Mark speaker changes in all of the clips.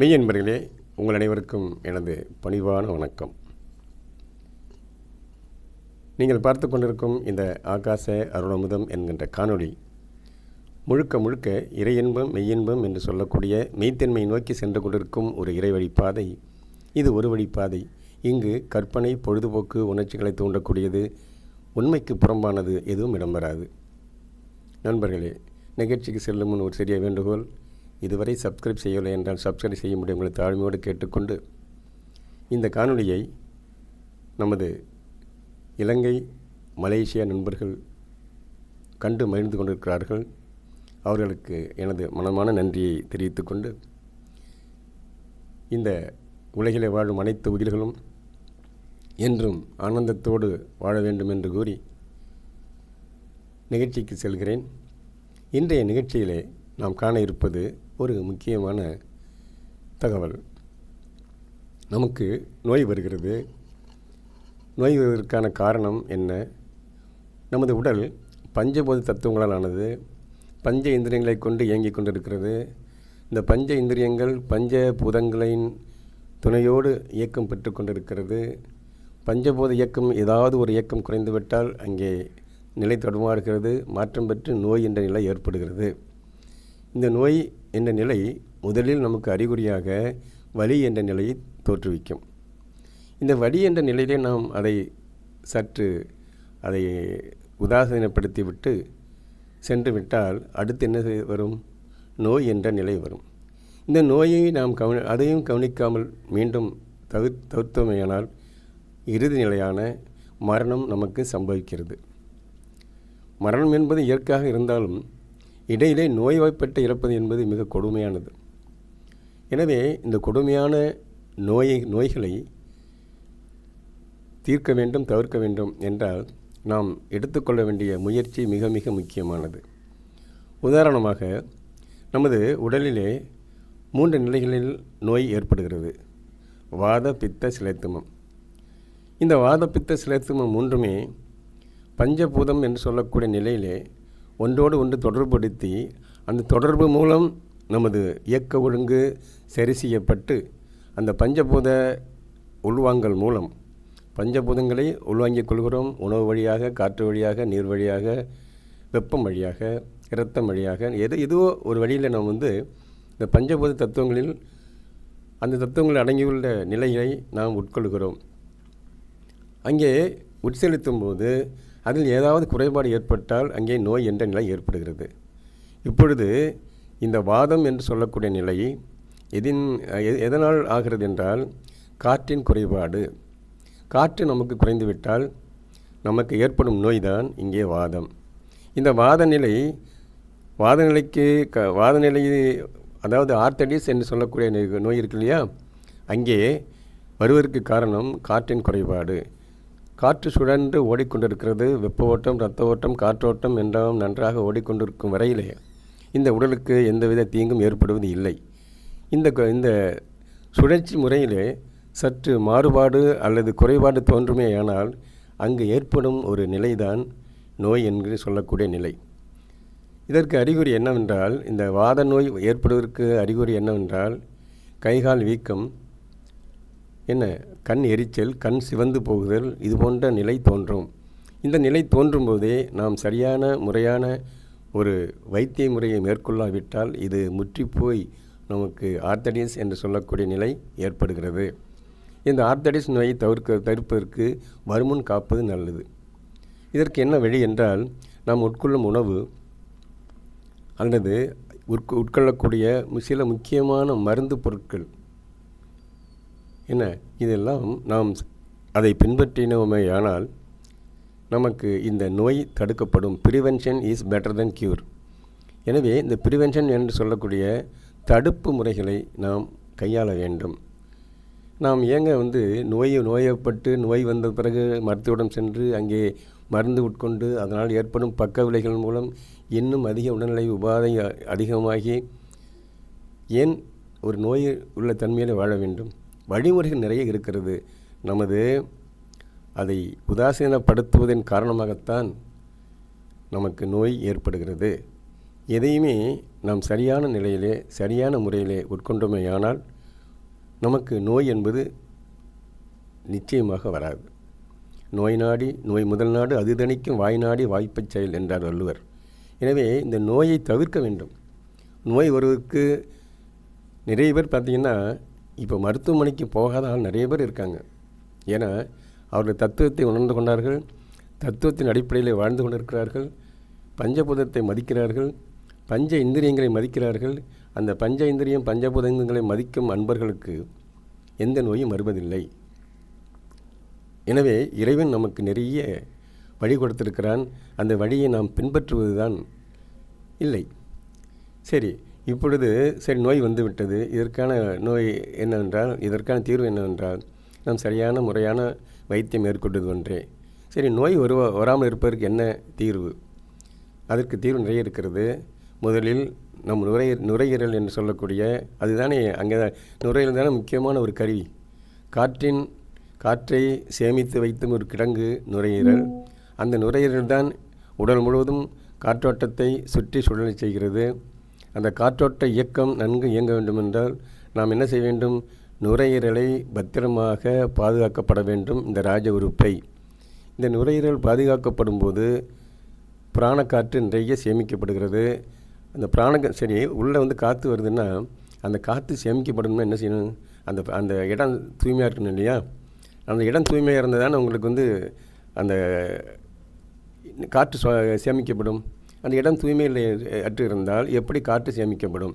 Speaker 1: மெய் என்பர்களே உங்கள் அனைவருக்கும் எனது பணிவான வணக்கம். நீங்கள் பார்த்து கொண்டிருக்கும் இந்த ஆகாச அருளமுதம் என்கின்ற காணொளி முழுக்க முழுக்க இறையின்பம் மெய்யின்பம் என்று சொல்லக்கூடிய மெய்த்தன்மை நோக்கி சென்று கொண்டிருக்கும் ஒரு இறைவழி பாதை. இது ஒரு வழிப்பாதை இங்கு கற்பனை பொழுதுபோக்கு உணர்ச்சிகளை தூண்டக்கூடியது உண்மைக்கு புறம்பானது எதுவும் இடம்பெறாது. நண்பர்களே நிகழ்ச்சிக்கு செல்லும் முன் ஒரு சிறிய வேண்டுகோள். இதுவரை சப்ஸ்கிரைப் செய்யவில்லை என்றால் சப்ஸ்கிரைப் செய்ய முடியும் உங்களை தாழ்மையோடு கேட்டுக்கொண்டு இந்த காணொளியை நமது இலங்கை மலேசியா நண்பர்கள் கண்டு மகிழ்ந்து கொண்டிருக்கிறார்கள். அவர்களுக்கு எனது மனமான நன்றியை தெரிவித்துக்கொண்டு இந்த உலகிலே வாழும் அனைத்து உயிர்களும் என்றும் ஆனந்தத்தோடு வாழ வேண்டும் என்று கூறி நிகழ்ச்சிக்கு செல்கிறேன். இன்றைய நிகழ்ச்சியிலே நாம் காண இருப்பது ஒரு முக்கியமான தகவல். நமக்கு நோய் வருகிறது. நோய் வருவதற்கான காரணம் என்ன? நமது உடல் பஞ்சபோத தத்துவங்களால் ஆனது பஞ்ச இந்திரியங்களை கொண்டு இயங்கிக் கொண்டிருக்கிறது. இந்த பஞ்ச இந்திரியங்கள் பஞ்ச பூதங்களின் துணையோடு இயக்கம் பெற்று கொண்டிருக்கிறது. பஞ்சபோத இயக்கம் ஏதாவது ஒரு இயக்கம் குறைந்துவிட்டால் அங்கே நிலை தடுமாறுகிறது. மாற்றம் பெற்று நோய் என்ற நிலை ஏற்படுகிறது. இந்த நோய் என்ற நிலை முதலில் நமக்கு அறிகுறியாக வலி என்ற நிலையை தோற்றுவிக்கும். இந்த வலி என்ற நிலையிலே நாம் அதை சற்று அதை உதாசீனப்படுத்தி விட்டு சென்று விட்டால் அடுத்து என்ன செய்- வரும்? நோய் என்ற நிலை வரும். இந்த நோயை நாம் கவனி அதையும் கவனிக்காமல் மீண்டும் தவிர் தவிர்த்தோமேயானால் இறுதி நிலையான மரணம் நமக்கு சம்பவிக்கிறது. மரணம் என்பது இயற்கையாக இருந்தாலும் இடையிலே நோய்வாய்ப்பட்டு இறப்பது என்பது மிக கொடுமையானது. எனவே இந்த கொடுமையான நோயை நோய்களை தீர்க்க வேண்டும் தவிர்க்க வேண்டும் என்றால் நாம் எடுத்துக்கொள்ள வேண்டிய முயற்சி மிக மிக முக்கியமானது. உதாரணமாக நமது உடலிலே மூன்று நிலைகளில் நோய் ஏற்படுகிறது. வாத பித்த சிலைத்துமம். இந்த வாத பித்த சிலைத்துமம் மூன்றுமே பஞ்சபூதம் என்று சொல்லக்கூடிய நிலையிலே ஒன்றோடு ஒன்று தொடர்புபடுத்தி அந்த தொடர்பு மூலம் நமது இயக்க ஒழுங்கு சரி செய்யப்பட்டு அந்த பஞ்சபூத உள்வாங்கல் மூலம் பஞ்சபூதங்களை உள்வாங்கிக் கொள்கிறோம். உணவு வழியாக காற்று வழியாக நீர் வழியாக வெப்பம் வழியாக இரத்தம் வழியாக. எது எதுவோ ஒரு வழியில் நாம் வந்து இந்த பஞ்சபூத தத்துவங்களில் அந்த தத்துவங்கள் அடங்கியுள்ள நிலையை நாம் உட்கொள்கிறோம். அங்கே உட்செலுத்தும் போது அதில் ஏதாவது குறைபாடு ஏற்பட்டால் அங்கே நோய் என்ற நிலை ஏற்படுகிறது. இப்பொழுது இந்த வாதம் என்று சொல்லக்கூடிய நிலை எதின் எதனால் ஆகிறது என்றால் காற்றின் குறைபாடு. காற்று நமக்கு குறைந்துவிட்டால் நமக்கு ஏற்படும் நோய்தான் இங்கே வாதம். இந்த வாத நிலை வாத நிலைக்கு க வாத நிலை அதாவது ஆர்த்தடிஸ் என்று சொல்லக்கூடிய நோய் நோய் இருக்கு இல்லையா? அங்கே வருவதற்கு காரணம் காற்றின் குறைபாடு. காற்று சுழன்று ஓடிக்கொண்டிருக்கிறது. வெப்ப ஓட்டம் இரத்த ஓட்டம் காற்றோட்டம் என்றாலும் நன்றாக ஓடிக்கொண்டிருக்கும் வரையிலே இந்த உடலுக்கு எந்தவித தீங்கும் ஏற்படுவது இல்லை. இந்த இந்த சுழற்சி முறையிலே சற்று மாறுபாடு அல்லது குறைபாடு தோன்றுமேயானால் அங்கு ஏற்படும் ஒரு நிலைதான் நோய் என்று சொல்லக்கூடிய நிலை. இதற்கு அறிகுறி என்னவென்றால் இந்த வாத நோய் ஏற்படுவதற்கு அறிகுறி என்னவென்றால் கைகால் வீக்கம். என்ன? கண் எரிச்சல் கண் சிவந்து போகுதல் இது போன்ற நிலை தோன்றும். இந்த நிலை தோன்றும் போதே நாம் சரியான முறையான ஒரு வைத்திய முறையை மேற்கொள்ளாவிட்டால் இது முற்றிப்போய் நமக்கு ஆர்த்தடிஸ் என்று சொல்லக்கூடிய நிலை ஏற்படுகிறது. இந்த ஆர்த்தடிஸ் நோயை தவிர்க்க தவிர்ப்பதற்கு வருமுன் காப்பது நல்லது. இதற்கு என்ன வழி என்றால் நாம் உட்கொள்ளும் உணவு அல்லது உட்கொள்ளக்கூடிய சில முக்கியமான மருந்து பொருட்கள் என்ன? இதெல்லாம் நாம் அதை பின்பற்றினோமேயானால் நமக்கு இந்த நோய் தடுக்கப்படும். Prevention is better than cure எனவே இந்த ப்ரிவென்ஷன் என்று சொல்லக்கூடிய தடுப்பு முறைகளை நாம் கையாள வேண்டும். நாம் ஏங்க வந்து நோய் நோயப்பட்டு நோய் வந்த பிறகு மருத்துவரிடம் சென்று அங்கே மருந்து உட்கொண்டு அதனால் ஏற்படும் பக்க விலைகள் மூலம் இன்னும் அதிக உடல்நிலை உபாதை அதிகமாகி ஏன் ஒரு நோய் உள்ள தன்மையில் வாழ வேண்டும்? வழிமுறைகள் நிறைய இருக்கிறது. நமது அதை உதாசீனப்படுத்துவதன் காரணமாகத்தான் நமக்கு நோய் ஏற்படுகிறது. எதையுமே நாம் சரியான நிலையிலே சரியான முறையிலே உட்கொண்டோமேயானால் நமக்கு நோய் என்பது நிச்சயமாக வராது. நோய் நாடி நோய் முதல் நாடு அது தணிக்கும் வாய் நாடி வாய்ப்பை செயல் என்றார் வள்ளுவர். எனவே இந்த நோயை தவிர்க்க வேண்டும். நோய் வருவதற்கு நிறைய பேர் பார்த்திங்கன்னா இப்போ மருத்துவமனைக்கு போகாத ஆள் நிறைய பேர் இருக்காங்க. ஏன்னா அவர்கள் தத்துவத்தை உணர்ந்து கொண்டார்கள் தத்துவத்தின் அடிப்படையில் வாழ்ந்து கொண்டிருக்கிறார்கள் பஞ்சபூதத்தை மதிக்கிறார்கள் பஞ்ச இந்திரியங்களை மதிக்கிறார்கள். அந்த பஞ்ச இந்திரியம் பஞ்சபூதங்களை மதிக்கும் அன்பர்களுக்கு எந்த நோயும் வருவதில்லை. எனவே இறைவன் நமக்கு நிறைய வழி கொடுத்திருக்கிறான். அந்த வழியை நாம் பின்பற்றுவது தான் இல்லை. சரி இப்பொழுது சரி நோய் வந்து விட்டது இதற்கான நோய் என்னவென்றால் இதற்கான தீர்வு என்னவென்றால் நாம் சரியான முறையான வைத்தியம் மேற்கொண்டது ஒன்றே. சரி நோய் வருவ வராமல் இருப்பதற்கு என்ன தீர்வு? அதற்கு தீர்வு நிறைய இருக்கிறது. முதலில் நம் நுரை நுரையீரல் என்று சொல்லக்கூடிய அதுதானே அங்கே தான் நுரையீரல் தானே முக்கியமான ஒரு கருவி. காற்றின் காற்றை சேமித்து வைத்தும் ஒரு கிடங்கு நுரையீரல். அந்த நுரையீரல் தான் உடல் முழுவதும் காற்றோட்டத்தை சுற்றி சுழலை செய்கிறது. அந்த காற்றோட்ட இயக்கம் நன்கு இயங்க வேண்டுமென்றால் நாம் என்ன செய்ய வேண்டும்? நுரையீரலை பத்திரமாக பாதுகாக்கப்பட வேண்டும் இந்த ராஜ உறுப்பை. இந்த நுரையீரல் பாதுகாக்கப்படும் போது பிராணக்காற்று நிறைய சேமிக்கப்படுகிறது. அந்த பிராண சரி உள்ளே வந்து காற்று வருதுன்னா அந்த காற்று சேமிக்கப்படணும்னா என்ன செய்யணும்? அந்த அந்த இடம் தூய்மையாக இருக்கணும் இல்லையா? அந்த இடம் தூய்மையாக இருந்தால் தானே உங்களுக்கு வந்து அந்த காற்று சேமிக்கப்படும். அந்த இடம் தூய்மையில் அற்று இருந்தால் எப்படி காற்று சேமிக்கப்படும்?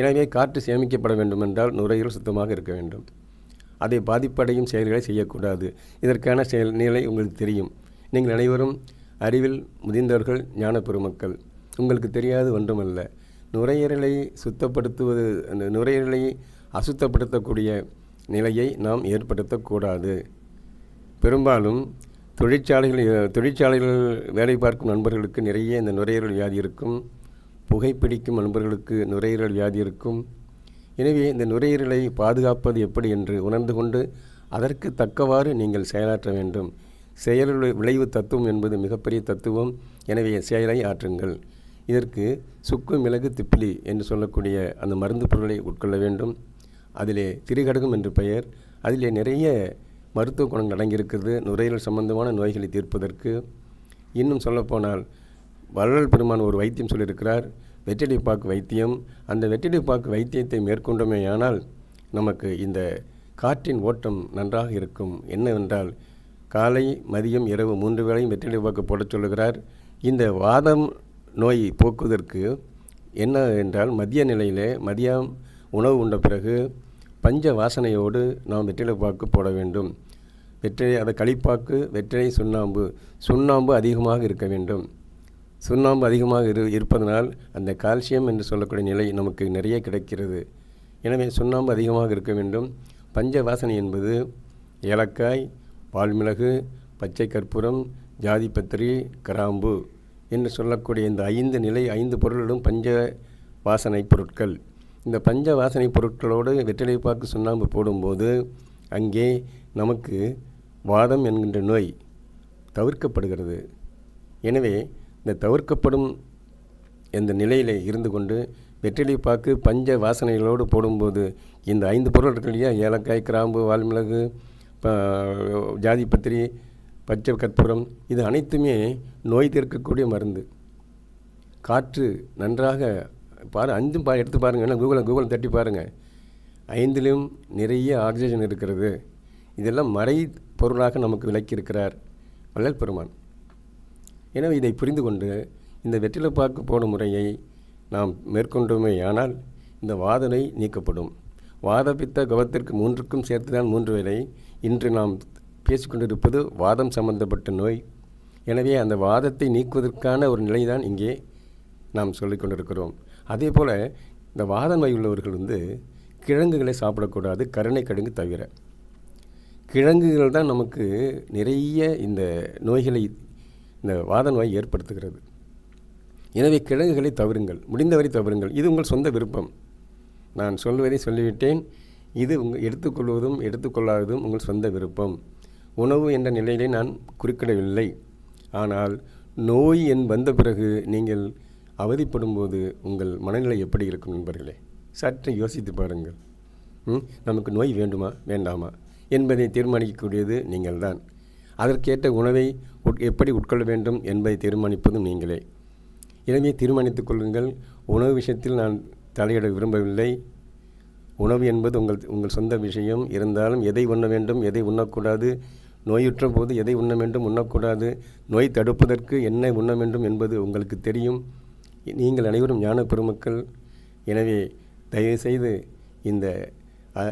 Speaker 1: எனவே காற்று சேமிக்கப்பட வேண்டுமென்றால் நுரையீரல் சுத்தமாக இருக்க வேண்டும். அதை பாதிப்படையும் செயல்களை செய்யக்கூடாது. இதற்கான செயல் நிலை உங்களுக்கு தெரியும். நீங்கள் அனைவரும் அறிவில் முதிர்ந்தவர்கள் ஞான பெருமக்கள் உங்களுக்கு தெரியாது ஒன்றுமல்ல. நுரையீரலை சுத்தப்படுத்துவது அந்த நுரையீரலை அசுத்தப்படுத்தக்கூடிய நிலையை நாம் ஏற்படுத்தக்கூடாது. பெரும்பாலும் தொழிற்சாலைகள் தொழிற்சாலைகள் வேலை பார்க்கும் நண்பர்களுக்கு நிறைய இந்த நுரையீரல் வியாதி இருக்கும். புகைப்பிடிக்கும் நண்பர்களுக்கு நுரையீரல் வியாதி இருக்கும். எனவே இந்த நுரையீரலை பாதுகாப்பது எப்படி என்று உணர்ந்து கொண்டு அதற்கு தக்கவாறு நீங்கள் செயலாற்ற வேண்டும். செயல் விளைவு தத்துவம் என்பது மிகப்பெரிய தத்துவம். எனவே செயலை ஆற்றுங்கள். இதற்கு சுக்கு மிளகு திப்பிலி என்று சொல்லக்கூடிய அந்த மருந்து பொருளை உட்கொள்ள வேண்டும். அதிலே திரிகடகம் என்று பெயர். அதிலே நிறைய மருத்துவ குணங்கள் அடங்கியிருக்கிறது நுரையீரல் சம்பந்தமான நோய்களை தீர்ப்பதற்கு. இன்னும் சொல்லப்போனால் வள்ளல் பெருமான் ஒரு வைத்தியம் சொல்லியிருக்கிறார் வெற்றிலைப்பாக்கு வைத்தியம். அந்த வெற்றிலைப்பாக்கு வைத்தியத்தை மேற்கொண்டோமேயானால் நமக்கு இந்த காற்றின் ஓட்டம் நன்றாக இருக்கும். என்னவென்றால் காலை மதியம் இரவு மூன்று வேளையும் வெற்றிலைப்பாக்கு போடச் சொல்லுகிறார். இந்த வாதம் நோய் போக்குவதற்கு என்ன என்றால் மதிய நிலையிலே மதியம் உணவு உண்ட பிறகு பஞ்ச வாசனையோடு நாம் வெற்றிலைப்பாக்கு போட வேண்டும். வெற்றிலை அதை களிப்பாக்கு வெற்றிலை சுண்ணாம்பு சுண்ணாம்பு அதிகமாக இருக்க வேண்டும். சுண்ணாம்பு அதிகமாக இரு இருப்பதனால் அந்த கால்சியம் என்று சொல்லக்கூடிய நிலை நமக்கு நிறைய கிடைக்கிறது. எனவே சுண்ணாம்பு அதிகமாக இருக்க வேண்டும். பஞ்ச வாசனை என்பது ஏலக்காய் பால்மிளகு பச்சை கற்பூரம் ஜாதிபத்திரி கிராம்பு என்று சொல்லக்கூடிய இந்த ஐந்து நிலை ஐந்து பொருள்களும் பஞ்ச வாசனை பொருட்கள். இந்த பஞ்ச வாசனை பொருட்களோடு வெற்றிலைப்பாக்கு சுண்ணாம்பு போடும்போது அங்கே நமக்கு வாதம் என்கின்ற நோய் தவிர்க்கப்படுகிறது. எனவே இந்த தவிர்க்கப்படும் இந்த நிலையில் இருந்து கொண்டு வெற்றிலைப்பாக்கு பஞ்ச வாசனைகளோடு போடும்போது இந்த ஐந்து பொருள் இருக்கு இல்லையா? ஏலக்காய் கிராம்பு வால்மிளகு ஜாதி ஜாதிபத்திரி பச்சை கற்பூரம் இது அனைத்துமே நோய் தீர்க்கக்கூடிய மருந்து. காற்று நன்றாக பாரு அஞ்சும் பா எடுத்து பாருங்கள் வேணால் கூகுளில் கூகுளில் தட்டி பாருங்கள் ஐந்திலும் நிறைய ஆக்சிஜன் இருக்கிறது. இதெல்லாம் மறை பொருளாக நமக்கு விளக்கியிருக்கிறார் வள்ளல் பெருமான். எனவே இதை புரிந்து கொண்டு இந்த வெற்றிலைப்பாக்கு போடும் முறையை நாம் மேற்கொண்டோமேயானால் இந்த வாதனை நீக்கப்படும். வாதபித்த கவத்திற்கு மூன்றுக்கும் சேர்த்துதான் மூன்று வேலை இன்று நாம் பேசிக்கொண்டிருப்பது வாதம் சம்பந்தப்பட்ட நோய். எனவே அந்த வாதத்தை நீக்குவதற்கான ஒரு நிலைதான் இங்கே நாம் சொல்லிக்கொண்டிருக்கிறோம். அதே போல் இந்த வாத நோய் உள்ளவர்கள் வந்து கிழங்குகளை சாப்பிடக்கூடாது கருணை கிழங்கு தவிர. கிழங்குகள் தான் நமக்கு நிறைய இந்த நோய்களை இந்த வாத நோய் ஏற்படுத்துகிறது. எனவே கிழங்குகளை தவறுங்கள் முடிந்தவரை தவறுங்கள் இது உங்கள் சொந்த விருப்பம். நான் சொல்வதை சொல்லிவிட்டேன். இது உங்கள் எடுத்துக்கொள்வதும் எடுத்துக்கொள்ளாததும் உங்கள் சொந்த விருப்பம். உணவு என்ற நிலையிலே நான் குறுக்கிடவில்லை. ஆனால் நோய் என் வந்த பிறகு நீங்கள் அவதிப்படும் போது உங்கள் மனநிலை எப்படி இருக்கும் நண்பர்களே? சற்று யோசித்து பாருங்கள். ம்? நமக்கு நோய் வேண்டுமா வேண்டாமா? என்பதை தீர்மானிக்கக்கூடியது நீங்கள் தான் அதற்கேற்ற உணவை உட் எப்படி உட்கொள்ள வேண்டும் என்பதை தீர்மானிப்பதும் நீங்களே. எனவே தீர்மானித்துக் கொள்ளுங்கள். உணவு விஷயத்தில் நான் தலையிட விரும்பவில்லை. உணவு என்பது உங்கள் உங்கள் சொந்த விஷயம். இருந்தாலும் எதை உண்ண வேண்டும் எதை உண்ணக்கூடாது? நோயுற்ற போது எதை உண்ண வேண்டும் உண்ணக்கூடாது? நோய் தடுப்பதற்கு என்ன உண்ண வேண்டும் என்பது உங்களுக்கு தெரியும். நீங்கள் அனைவரும் ஞான பெருமக்கள் எனவே தயவுசெய்து இந்த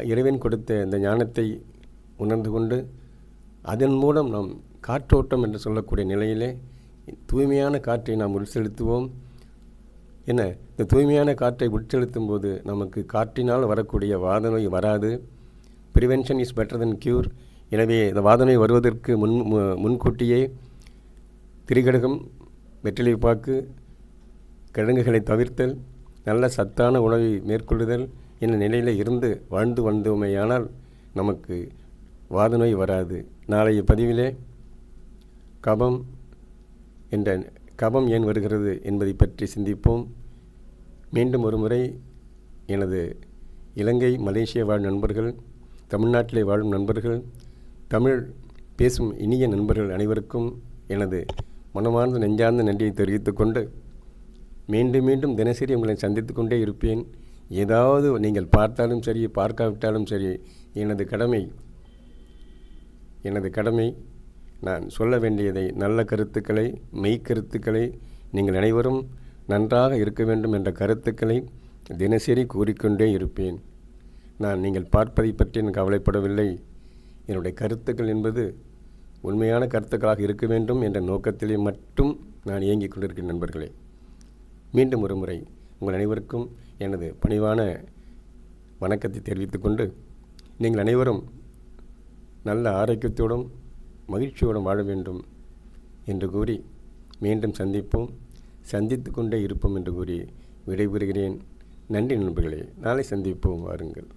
Speaker 1: இறைவன் கொடுத்த இந்த ஞானத்தை உணர்ந்து கொண்டு அதன் மூலம் நாம் காற்றோட்டம் என்று சொல்லக்கூடிய நிலையிலே தூய்மையான காற்றை நாம் உட்செலுத்துவோம் என்ன? இந்த தூய்மையான காற்றை உட்செலுத்தும் போது நமக்கு காற்றினால் வரக்கூடிய வாத நோய் வராது. Prevention is better than cure எனவே இந்த வாத நோய் வருவதற்கு முன் மு- முன்கூட்டியே திரிகடகம் வெற்றிலைப்பாக்கு கிழங்குகளை தவிர்த்தல் நல்ல சத்தான உணவை மேற்கொள்ளுதல் என்ற நிலையில் இருந்து வாழ்ந்து வந்தோமேயானால் நமக்கு வாத நோய் வராது. நாளைய பதிவிலே கபம் என்ற கபம் ஏன் வருகிறது என்பதை பற்றி சிந்திப்போம். மீண்டும் ஒரு முறை எனது இலங்கை மலேசியா வாழும் நண்பர்கள் தமிழ்நாட்டிலே வாழும் நண்பர்கள் தமிழ் பேசும் இனிய நண்பர்கள் அனைவருக்கும் எனது மனமார்ந்த நெஞ்சார்ந்த நன்றியை தெரிவித்துக்கொண்டு மீண்டும் மீண்டும் தினசரி உங்களை சந்தித்து கொண்டே இருப்பேன். ஏதாவது நீங்கள் பார்த்தாலும் சரி பார்க்காவிட்டாலும் சரி எனது கடமை எனது கடமை நான் சொல்ல வேண்டியதை நல்ல கருத்துக்களை மெய்க்கருத்துக்களை நீங்கள் அனைவரும் நன்றாக இருக்க வேண்டும் என்ற கருத்துக்களை தினசரி கூறிக்கொண்டே இருப்பேன். நான் நீங்கள் பார்ப்பதை பற்றி நான் கவலைப்படவில்லை. என்னுடைய கருத்துக்கள் என்பது உண்மையான கருத்துக்களாக இருக்க வேண்டும் என்ற நோக்கத்திலே மட்டும் நான் இயங்கிக் கொண்டிருக்கிறேன் நண்பர்களே. மீண்டும் ஒரு முறை உங்கள் அனைவருக்கும் எனது பணிவான வணக்கத்தை தெரிவித்துக்கொண்டு நீங்கள் அனைவரும் நல்ல ஆரோக்கியத்தோடும் மகிழ்ச்சியோடும் வாழ வேண்டும் என்று கூறி மீண்டும் சந்திப்போம். சந்தித்து கொண்டே இருப்போம் என்று கூறி விடைபெறுகிறேன். நன்றி நண்பர்களே. நாளை சந்திப்போம். வாருங்கள்.